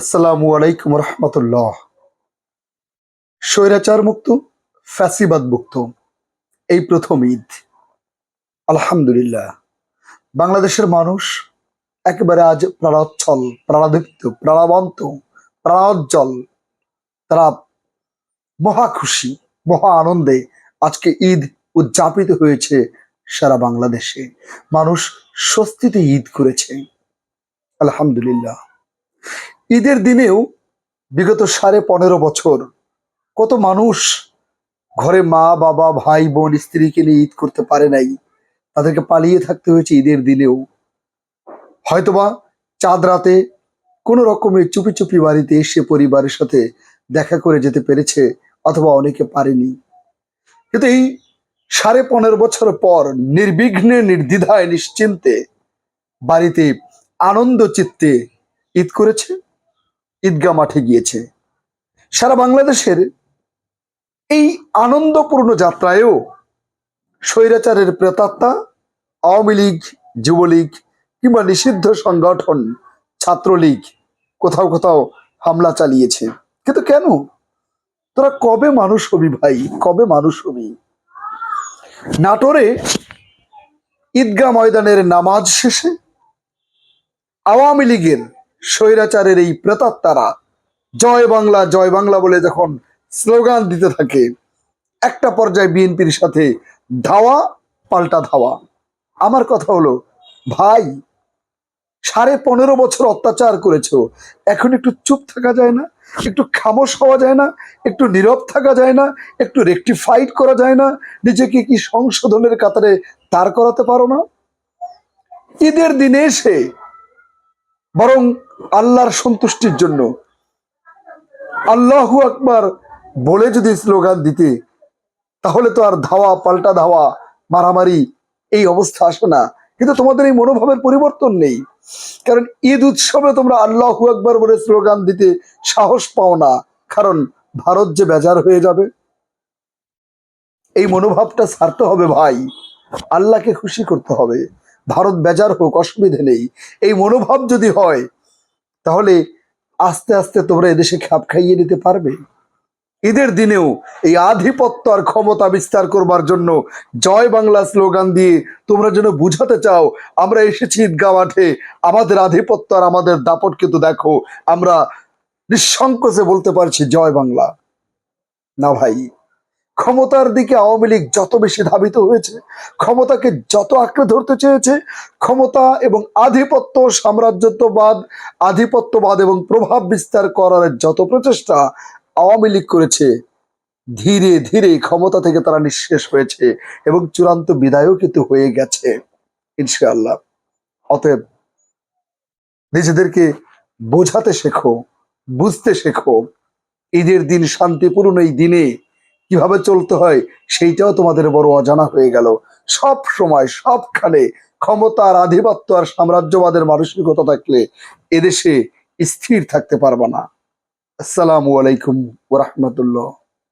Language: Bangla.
আসসালামু আলাইকুম রহমতুল্লাহ। স্বৈরাচার মুক্ত ফ্যাসিবাদ মুক্ত এই প্রথম ঈদ। আলহামদুলিল্লাহ, বাংলাদেশের মানুষ একেবারে আজ প্রাণোচ্ছল প্রাণদীপ্ত প্রাণবন্ত, প্রাণোজ্জ্বল। তারা মহা খুশি, মহা আনন্দে আজকে ঈদ উদযাপিত হয়েছে সারা বাংলাদেশে। মানুষ স্বস্তিতে ঈদ করেছে। আলহামদুলিল্লাহ। ঈদের দিনেও বিগত সাড়ে পনেরো বছর কত মানুষ ঘরে মা, বাবা, ভাই, বোন, স্ত্রীকে নিয়ে ঈদ করতে পারে নাই, তাদেরকে পালিয়ে থাকতে হয়েছে ঈদের দিনেও। হয়তোবা চাঁদ রাতে কোনো রকমের চুপি চুপি বাড়িতে এসে পরিবারের সাথে দেখা করে যেতে পেরেছে অথবা অনেকে পারেনি। কিন্তু এই সাড়ে পনেরো বছর পর নির্বিঘ্নে, নির্দ্বিধায়, নিশ্চিন্তে বাড়িতে আনন্দ, চিত্তে ঈদ করেছে। ঈদগা মাঠে গিয়েছে। সারা বাংলাদেশের এই আনন্দপূর্ণ যাত্রায়ও স্বৈরাচারের প্রেতাত্মা, আওয়ামী লীগ, যুবলীগ কিংবা নিষিদ্ধ সংগঠন, ছাত্রলীগ কোথাও কোথাও হামলা চালিয়েছে। কিন্তু কেন? তোরা কবে মানুষ হবি ভাই? কবে মানুষ হবি? নাটোরে ঈদগাহ ময়দানের নামাজ শেষে আওয়ামী লীগের স্বৈরাচারের এই প্রেতাত্মারা। জয় বাংলা জয় বাংলা বলে যখন স্লোগান দিতে থাকে, একটা পর্যায়ে বিএনপির সাথে ধাওয়া, পাল্টা ধাওয়া। আমার কথা হলো, ভাই, সাড়ে পনেরো বছর অত্যাচার করেছ, এখন একটু চুপ থাকা যায় না? একটু খামোশ হওয়া যায় না? একটু নীরব থাকা যায় না? একটু রেকটিফাইড করা যায় না? নিজেকে কি সংশোধনের কাতারে দাঁড় করাতে পারো না? ঈদের দিনে এসে বরং আল্লাহর সন্তুষ্টির জন্য। আল্লাহু আকবার বলে যদি স্লোগান দিতে, তাহলে তো আর ধাওয়া, পাল্টা ধাওয়া, মারামারি এই অবস্থা আসে না। কিন্তু তোমাদের এই মনোভাবের পরিবর্তন নেই। কারণ ঈদ উৎসবে তোমরা আল্লাহু আকবার বলে স্লোগান দিতে সাহস পাও না। কারণ ভারত যে বেজার হয়ে যাবে, এই মনোভাবটা ছাড়তে হবে ভাই। আল্লাহকে খুশি করতে হবে। ভারত বেজার হোক, অসুবিধে নেই। এই মনোভাব যদি হয়, তাহলে আস্তে আস্তে তোমরা এদেশে খাপ খাইয়ে নিতে পারবে। ঈদের দিনেও এই আধিপত্য আর ক্ষমতা বিস্তার করবার জন্য জয় বাংলা স্লোগান দিয়ে তোমরা যেন বুঝাতে চাও, আমরা এসেছি ঈদগাহ মাঠে, আমাদের আধিপত্য আর আমাদের দাপট কিন্তু দেখো, আমরা নিঃসংকোচে বলতে পারছি জয় বাংলা। না ভাই। ক্ষমতার দিকে আওয়ামী লীগ যত বেশি ধাবিত হয়েছে, ক্ষমতাকে যত আঁকড়ে ধরতে চেয়েছে, ক্ষমতা এবং আধিপত্য, সাম্রাজ্যত্ববাদ, আধিপত্যবাদ এবং প্রভাব বিস্তার করার যত প্রচেষ্টা আওয়ামী লীগ করেছে, ধীরে ধীরে ক্ষমতা থেকে তারা নিঃশেষ হয়েছে এবং চূড়ান্ত বিদায়ও কিন্তু হয়ে গেছে, ইনশাআল্লাহ। অতএব নিজেদেরকে বোঝাতে শেখো, বুঝতে শেখো, ঈদের দিন শান্তিপূর্ণ এই দিনে কীভাবে চলতে হয় সেইটাও তোমাদের বড় অজানা হয়ে গেল। সব সময়, সবখানে ক্ষমতার আধিপত্য আর সাম্রাজ্যবাদের মানসিকতা থাকলে এদেশে স্থির থাকতে পারবা না। আসসালামু আলাইকুম ওরহমতুল্লাহ